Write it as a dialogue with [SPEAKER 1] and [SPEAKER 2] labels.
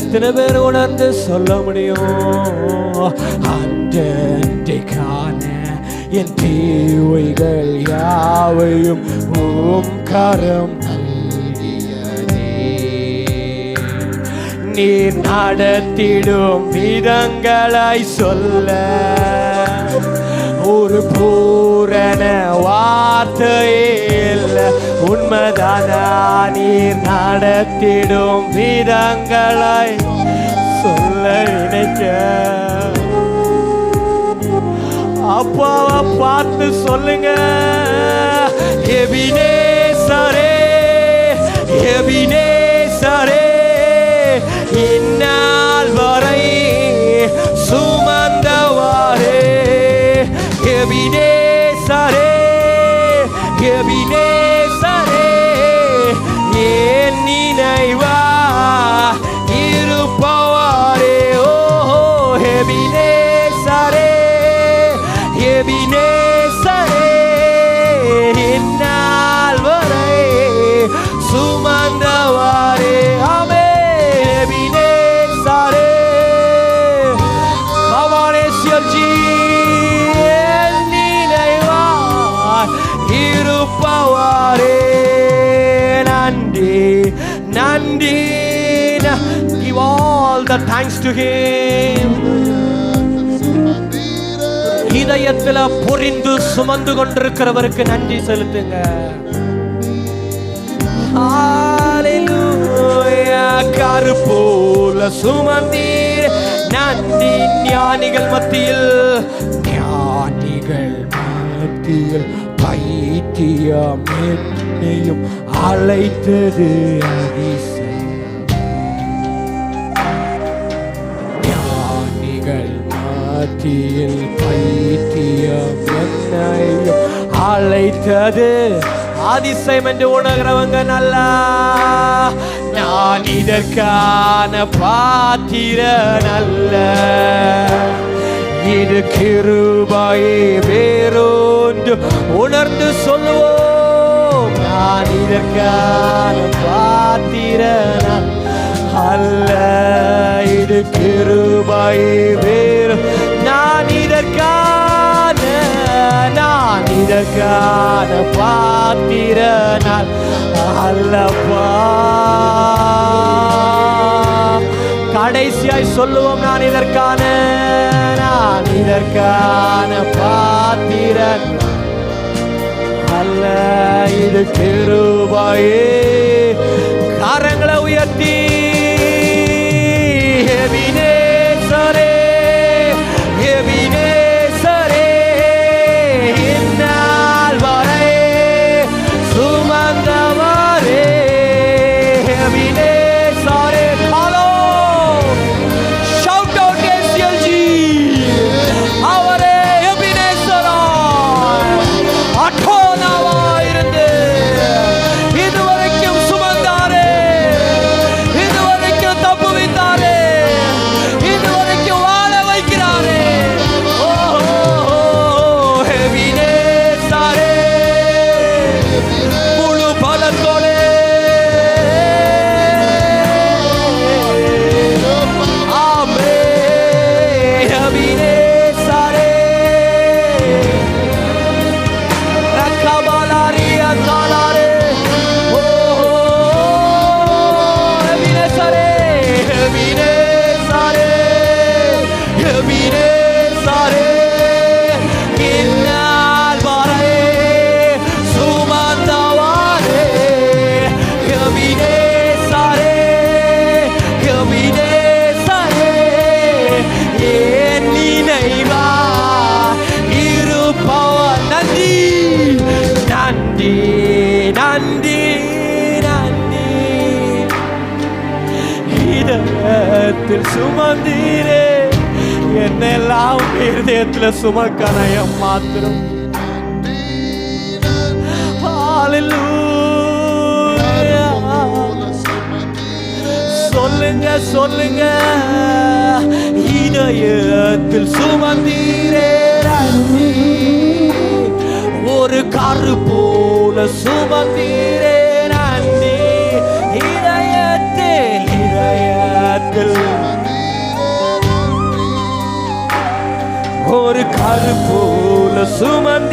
[SPEAKER 1] எத்தனை பேர் உணர்ந்து சொல்ல முடியும்? அன்றைக்கான என் தீவைகள் யாவையும் ஓம் கரம் நீர் நடத்திடும் விதங்களாய் சொல்ல ஒரு பூரண வார்த்தையே உமதானா நீர் நடத்திடும் விதங்களை சொல்ல நினைக்க. அப்பாவை பார்த்து சொல்லுங்க. எபினேசரே நன்றி Give all the thanks to Him. இதயத்தில் பொறிந்து சுமந்து கொண்டிருக்கிறவருக்கு நன்றி செலுத்துங்க. கரு போல சுமந்தீர். நன்றி ஞானிகள் மத்தியில் ஞானிகள் மத்தியில். பைத்தியம் என்னையும் அழைத்தது அதிசயம். ஞானிகள் மத்தியில் பைத்தியம் என்னையும் அழைத்தது அதிசயம் என்று உணர்கிறவங்க நல்லா. நான் இதற்கான பாத்திர நல்ல இது கிருபாயே உணர்ந்து சொல்லுவோம். நான் இதற்கான பாத்திர அல்ல இது கிருபாயே வேறு நான் இதற்கான நான் இதற்கான பாத்திரனால் அல்லப்பா கடைசியாய் சொல்லுவோம் நான் இதற்கான நான் இதற்கான பாத்திரன். அல்ல இது கிருபாயே கரங்களை உயர்த்தி இதயத்தில் சுமந்தீரே. என்னெல்லாம் இருதயத்தில் சுமக்கணையம் மாத்திரம். சொல்லுங்க சொல்லுங்க. இதயத்தில் சுமந்தீரே ஒரு கரு போல சுமந்தீர். ஒரு கருப்பூல சுமந்தீரே அப்படி